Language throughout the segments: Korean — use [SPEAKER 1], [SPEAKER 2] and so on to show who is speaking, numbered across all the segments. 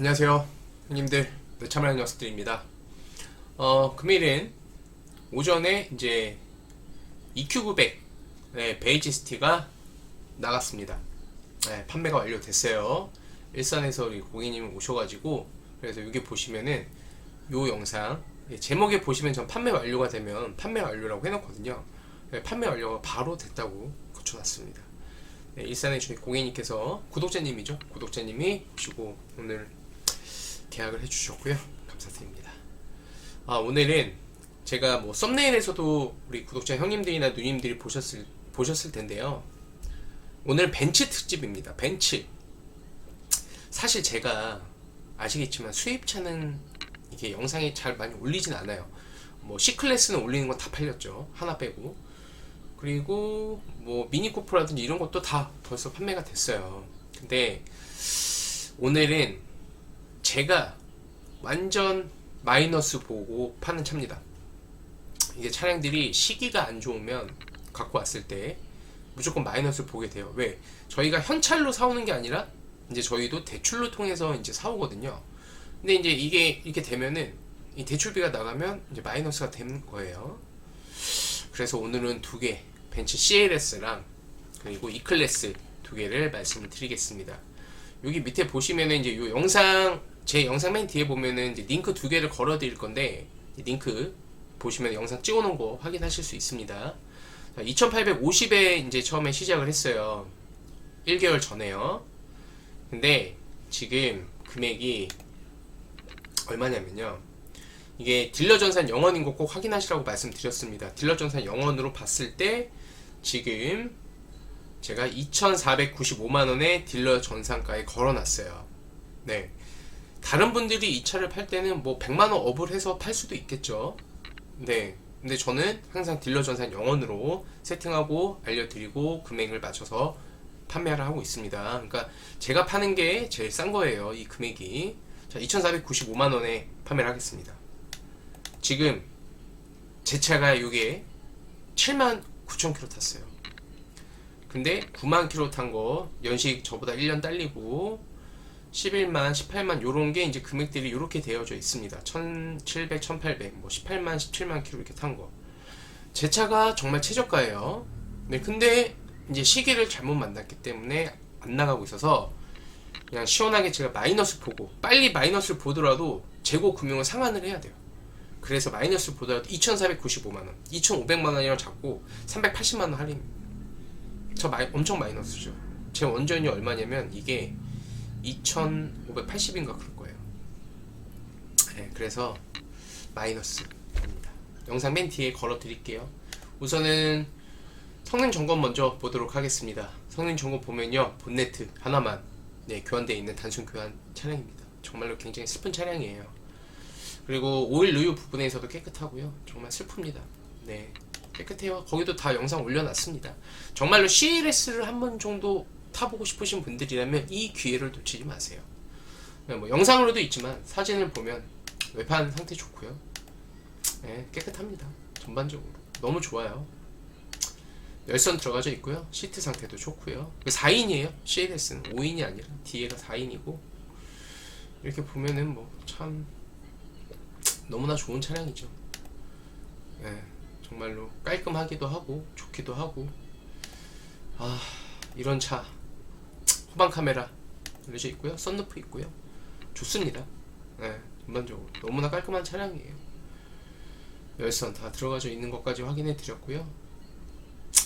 [SPEAKER 1] 안녕하세요 형님들. 참여하는 녀석들입니다. 어 금일은 오전에 이제 EQ900 네, 베이지스티가 나갔습니다. 네, 판매가 완료됐어요. 일산에서 우리 고객님이 오셔가지고 그래서 여기 보시면은 요 영상 예, 제목에 보시면 전 판매 완료가 되면 판매 완료라고 해놓거든요. 네, 판매 완료가 바로 됐다고 고쳐놨습니다. 네, 일산의 저희 고객님께서 구독자님이죠? 구독자님이 오시고 오늘 계약을 해주셨고요. 감사드립니다. 아, 오늘은 제가 뭐 썸네일에서도 우리 구독자 형님들이나 누님들이 보셨을 보셨을 텐데요. 오늘 벤츠 특집입니다. 벤츠. 사실 제가 아시겠지만 수입차는 이게 영상에 잘 많이 올리진 않아요. 뭐 C클래스는 올리는 건 다 팔렸죠. 하나 빼고. 그리고 뭐 미니코프라든지 이런 것도 다 벌써 판매가 됐어요. 근데 오늘은 제가 완전 마이너스 보고 파는 차입니다. 이게 차량들이 시기가 안 좋으면 갖고 왔을 때 무조건 마이너스 보게 돼요. 왜? 저희가 현찰로 사오는 게 아니라 이제 저희도 대출로 통해서 이제 사오거든요. 근데 이제 이게 이렇게 되면은 이 대출비가 나가면 이제 마이너스가 되는 거예요. 그래서 오늘은 두 개, 벤츠 CLS랑 그리고 E클래스 두 개를 말씀을 드리겠습니다. 여기 밑에 보시면은 이제 이 영상 제 영상 맨 뒤에 보면은 이제 링크 두 개를 걸어 드릴 건데 이 링크 보시면 영상 찍어 놓은 거 확인하실 수 있습니다. 2850에 이제 처음에 시작을 했어요. 1개월 전에요. 근데 지금 금액이 얼마냐면요. 이게 딜러 전산 영원인 거 꼭 확인하시라고 말씀드렸습니다. 딜러 전산 영원으로 봤을 때 지금 제가 2,495만원에 딜러 전산가에 걸어놨어요. 네. 다른 분들이 이 차를 팔 때는 뭐 100만 원 업을 해서 팔 수도 있겠죠. 네. 근데 저는 항상 딜러 전산 영원으로 세팅하고 알려드리고 금액을 맞춰서 판매를 하고 있습니다. 그러니까 제가 파는 게 제일 싼 거예요. 이 금액이. 자, 2,495만 원에 판매를 하겠습니다. 지금 제 차가 이게 7만 9천 킬로 탔어요. 근데 9만 킬로 탄 거 연식 저보다 1년 딸리고 11만, 18만 요런 게 이제 금액들이 이렇게 되어져 있습니다. 1700, 1800, 뭐 18만, 17만 킬로 이렇게 탄 거. 제 차가 정말 최저가예요. 네, 근데 이제 시기를 잘못 만났기 때문에 안 나가고 있어서 그냥 시원하게 제가 마이너스 보고 빨리 마이너스를 보더라도 재고 금융을 상환을 해야 돼요. 그래서 마이너스 보더라도 2,495만 원, 2,500만 원이랑 잡고 380만 원 할인입니다. 저 마이, 엄청 마이너스죠. 제 원전이 얼마냐면 이게 2,580인가 그럴 거예요. 네, 그래서 마이너스입니다. 영상 맨 뒤에 걸어 드릴게요. 우선은 성능 점검 먼저 보도록 하겠습니다. 성능 점검 보면요. 본네트 하나만 네, 교환되어 있는 단순 교환 차량입니다. 정말로 굉장히 슬픈 차량이에요. 그리고 오일 누유 부분에서도 깨끗하고요. 정말 슬픕니다. 네. 깨끗해요. 거기도 다 영상 올려놨습니다. 정말로 CLS를 한 번 정도 타보고 싶으신 분들이라면 이 기회를 놓치지 마세요. 뭐 영상으로도 있지만 사진을 보면 외판 상태 좋고요. 네, 깨끗합니다. 전반적으로 너무 좋아요. 열선 들어가져 있고요. 시트 상태도 좋고요. 4인이에요. CLS는 5인이 아니라 뒤에가 4인이고 이렇게 보면은 뭐 참 너무나 좋은 차량이죠. 네, 정말로 깔끔하기도 하고 좋기도 하고 아 이런 차 후방 카메라 열려져 있고요. 썬루프 있고요. 좋습니다. 네, 전반적으로 너무나 깔끔한 차량이에요. 열선 다 들어가져 있는 것까지 확인해 드렸고요.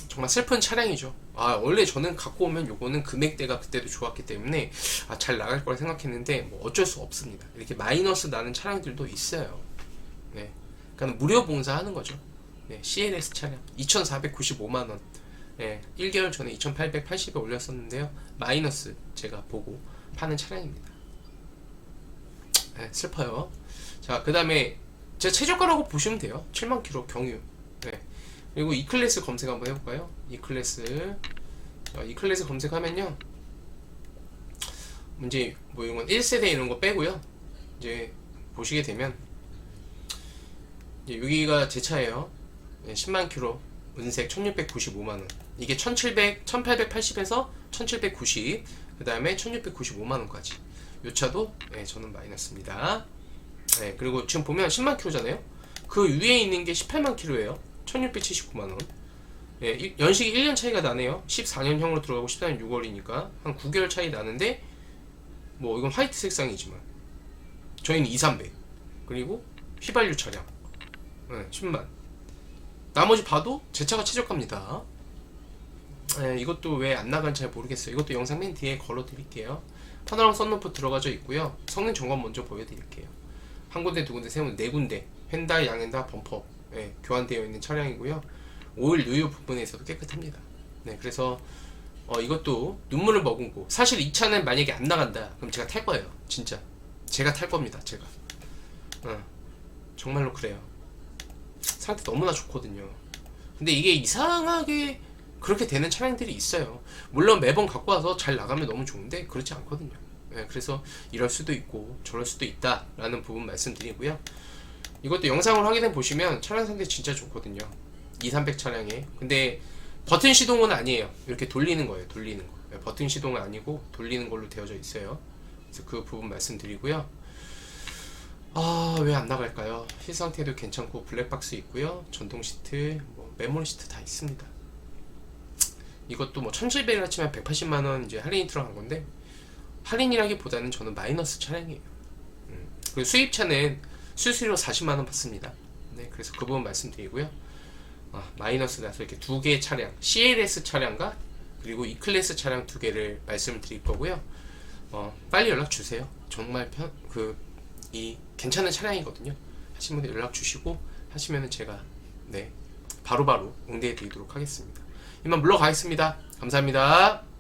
[SPEAKER 1] 정말 슬픈 차량이죠. 아 원래 저는 갖고 오면 요거는 금액대가 그때도 좋았기 때문에 아, 잘 나갈 거라 생각했는데 뭐 어쩔 수 없습니다. 이렇게 마이너스 나는 차량들도 있어요. 네, 그러니까 무료 봉사하는 거죠. 네, CLS 차량 2,495만 원. 네, 1개월 전에 2,880에 올렸었는데요. 마이너스 제가 보고 파는 차량입니다. 네, 슬퍼요. 자, 그 다음에 제 최저가라고 보시면 돼요. 7만 킬로 경유. 네. 그리고 E 클래스 검색 한번 해볼까요? E 클래스. 자, E 클래스 검색하면요. 이제 뭐 이런 건 1세대 이런 거 빼고요. 이제 보시게 되면 이제 여기가 제 차예요. 네, 10만 킬로. 은색 1695만 원. 이게 1700, 1880에서 1790. 그 다음에 1695만 원까지. 이 차도 네, 저는 마이너스입니다. 네, 그리고 지금 보면 10만 킬로잖아요. 그 위에 있는 게 18만 킬로예요. 1679만 원. 예, 이- 연식이 1년 차이가 나네요. 14년형으로 들어가고 14년 6월이니까 한 9개월 차이 나는데 뭐 이건 화이트 색상이지만 저희는 2, 300 그리고 휘발유 차량 네, 10만 나머지 봐도 제 차가 최저가입니다. 예, 이것도 왜 안 나간지 잘 모르겠어요. 이것도 영상 맨 뒤에 걸어 드릴게요. 파노라마 썬루프 들어가져 있고요. 성능 점검 먼저 보여드릴게요. 한 군데 두 군데 세운 네 군데 휀다 양엔다 범퍼 예, 교환되어 있는 차량이고요. 오일 누유 부분에서도 깨끗합니다. 네, 그래서 어, 이것도 눈물을 머금고 사실 이 차는 만약에 안 나간다 그럼 제가 탈 거예요. 진짜 제가 탈 겁니다. 제가 어, 정말로 그래요. 상태 너무나 좋거든요. 근데 이게 이상하게 그렇게 되는 차량들이 있어요. 물론 매번 갖고 와서 잘 나가면 너무 좋은데 그렇지 않거든요. 예, 그래서 이럴 수도 있고 저럴 수도 있다라는 부분 말씀드리고요. 이것도 영상을 확인해 보시면 차량 상태 진짜 좋거든요. 2, 300 차량에. 근데 버튼 시동은 아니에요. 이렇게 돌리는 거예요. 돌리는 거. 예, 버튼 시동은 아니고 돌리는 걸로 되어져 있어요. 그래서 그 부분 말씀드리고요. 아, 왜 안 나갈까요? 실 상태도 괜찮고 블랙박스 있고요. 전동 시트, 뭐 메모리 시트 다 있습니다. 이것도 뭐 1700이라 치면 180만 원 이제 할인이 들어간 건데 할인이라기보다는 저는 마이너스 차량이에요. 음. 그리고 수입차는 수수료 40만 원 받습니다. 네, 그래서 그 부분 말씀드리고요. 아, 마이너스 나서 이렇게 두 개의 차량, CLS 차량과 그리고 E 클래스 차량 두 개를 말씀을 드릴 거고요. 어, 빨리 연락 주세요. 정말 편, 그, 이 괜찮은 차량이거든요. 하신 분들 연락 주시고 하시면은 제가 네 바로바로 응대해 드리도록 하겠습니다. 이만 물러가겠습니다. 감사합니다.